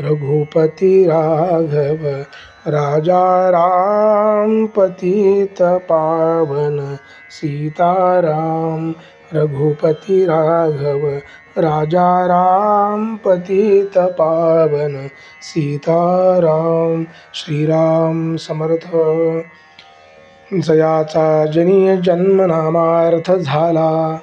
रघुपती राघव राजा राम पतित पावन सीताराम रघुपती राघव राजा राम पतित पावन सीताराम श्रीराम समर्थ। जयाचा जनी जन्मनामार्थ झाला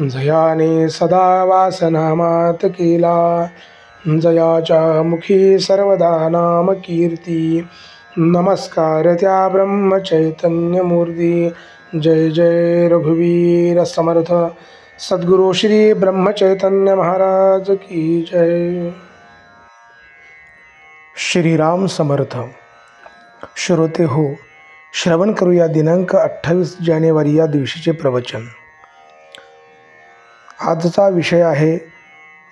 जयाने सदा वासनामात केला। जयाच्या मुखी सर्वदा नाम कीर्ती नमस्कार त्या ब्रह्मचैतन्यमूर्ती। जय जय रघुवीर समर्थ। सद्गुरु श्री ब्रह्मचैतन्य महाराज की जय। श्रीराम समर्थ। श्रोते हो श्रवण करूया दिनांक अठ्ठावीस जानेवारी या दिवशीचे प्रवचन. आजचा विषय आहे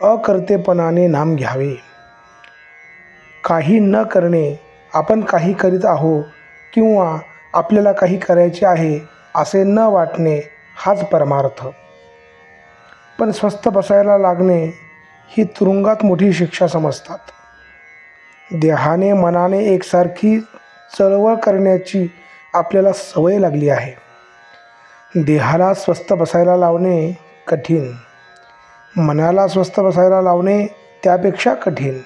अकर्तेपणाने नाम घ्यावे. काही न करणे आपण काही करीत आहो किंवा आपल्याला काही करायचे आहे असे न वाटणे हाच परमार्थ. पण स्वस्थ बसायला लागणे ही तुरुंगात मोठी शिक्षा समजतात. देहाने मनाने एकसारखी चळवळ करण्याची आपल्याला सवय लागली आहे. देहाला स्वस्थ बसायला लावणे कठीण. मनाला स्वस्थ बसायला लावणे त्यापेक्षा कठीण.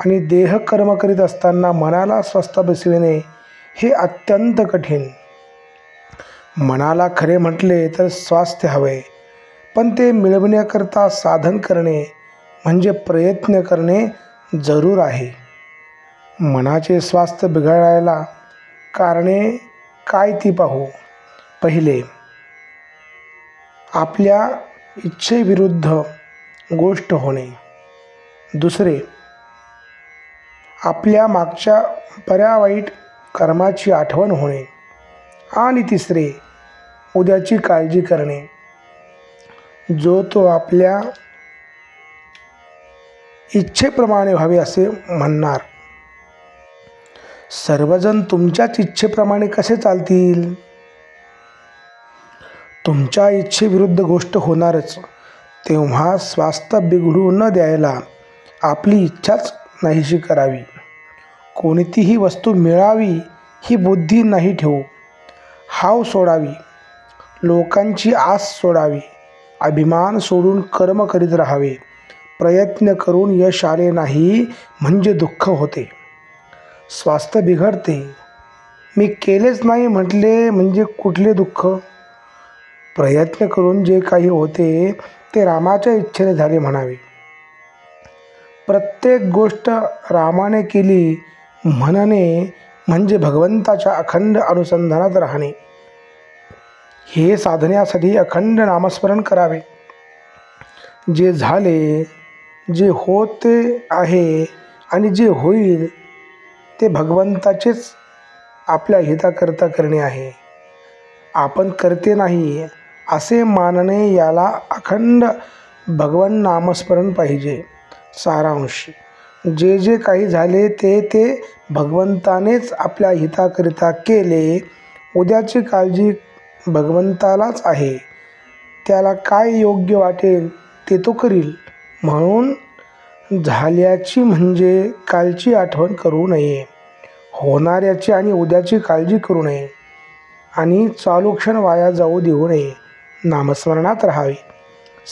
आणि देह कर्म करीत असताना मनाला स्वस्थ बसविणे हे अत्यंत कठीण. मनाला खरे म्हटले तर स्वास्थ्य हवे पण ते मिळवण्याकरता साधन करणे म्हणजे प्रयत्न करणे जरूर आहे. मनाचे स्वास्थ्य बिघडायला कारणे काय ती पाहू. पहिले आपल्या इच्छेविरुद्ध गोष्ट होणे. दुसरे आपल्या मागच्या बऱ्या वाईट कर्माची आठवण होणे. आणि तिसरे उद्याची काळजी करणे. जो तो आपल्या इच्छेप्रमाणे व्हावे असे म्हणणार. सर्वजण तुमच्याच इच्छेप्रमाणे कसे चालतील? तुमच्या इच्छेविरुद्ध गोष्ट होणारच. तेव्हा स्वास्थ्य बिघडू न द्यायला आपली इच्छाच नाहीशी करावी. कोणतीही वस्तू मिळावी ही बुद्धी नाही ठेवू. हाव सोडावी. लोकांची आस सोडावी. अभिमान सोडून कर्म करीत राहावे. प्रयत्न करून यश आले नाही म्हणजे दुःख होते. स्वास्थ्य बिघडते. मी केलेच नाही म्हटले म्हणजे कुठले दुःख? प्रयत्न करून जे काही होते ते रामाच्या इच्छेने झाले म्हणावे. प्रत्येक गोष्ट रामाने केली म्हणणे म्हणजे भगवंताच्या अखंड अनुसंधानात राहणे. हे साधण्यासाठी अखंड नामस्मरण करावे. जे झाले जे होते आहे आणि जे होईल ते भगवंताचेच आपल्या हिताकरता करणे आहे. आपण करते नाही असे मानणे याला अखंड भगवन नामस्मरण पाहिजे. सारांश. जे जे काही झाले ते ते भगवंतानेच आपल्या हिताकरिता केले. उद्याची काळजी भगवंतालाच आहे. त्याला काय योग्य वाटेल ते तो करील. म्हणून झाल्याची म्हणजे कालची आठवण करू नये. होणाऱ्याची आणि उद्याची काळजी करू नये. आणि चालू क्षण वाया जाऊ देऊ नये. नामस्मरणात राहावे.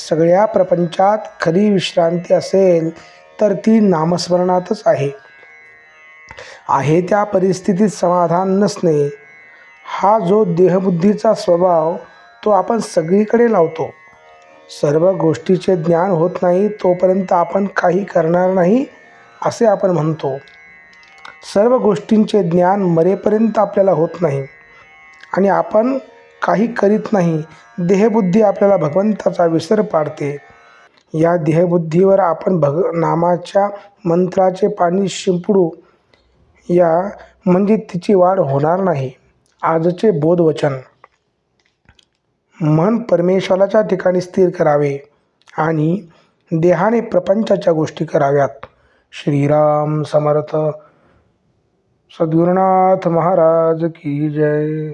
सगळ्या प्रपंचात खरी विश्रांती असेल तर ती नामस्मरणातच आहे. आहे त्या परिस्थितीत समाधान नसणे. हा जो देहबुद्धीचा स्वभाव तो आपण सगळीकडे लावतो. सर्व गोष्टीचे ज्ञान होत नाही तोपर्यंत आपण काही करणार नाही असे आपण म्हणतो. सर्व गोष्टींचे ज्ञान मरेपर्यंत आपल्याला होत नाही. आणि आपण काही करीत नाही. देहबुद्धी आपल्याला भगवंताचा विसर पाडते. या देहबुद्धीवर आपण भग नामाच्या मंत्राचे पाणी शिंपडू या म्हणजे तिची वाढ होणार नाही. आजचे बोधवचन. मन परमेश्वराच्या ठिकाणी स्थिर करावे आणि देहाने प्रपंचाच्या गोष्टी कराव्यात. श्रीराम समर्थ. सद्गुरुनाथ महाराज की जय.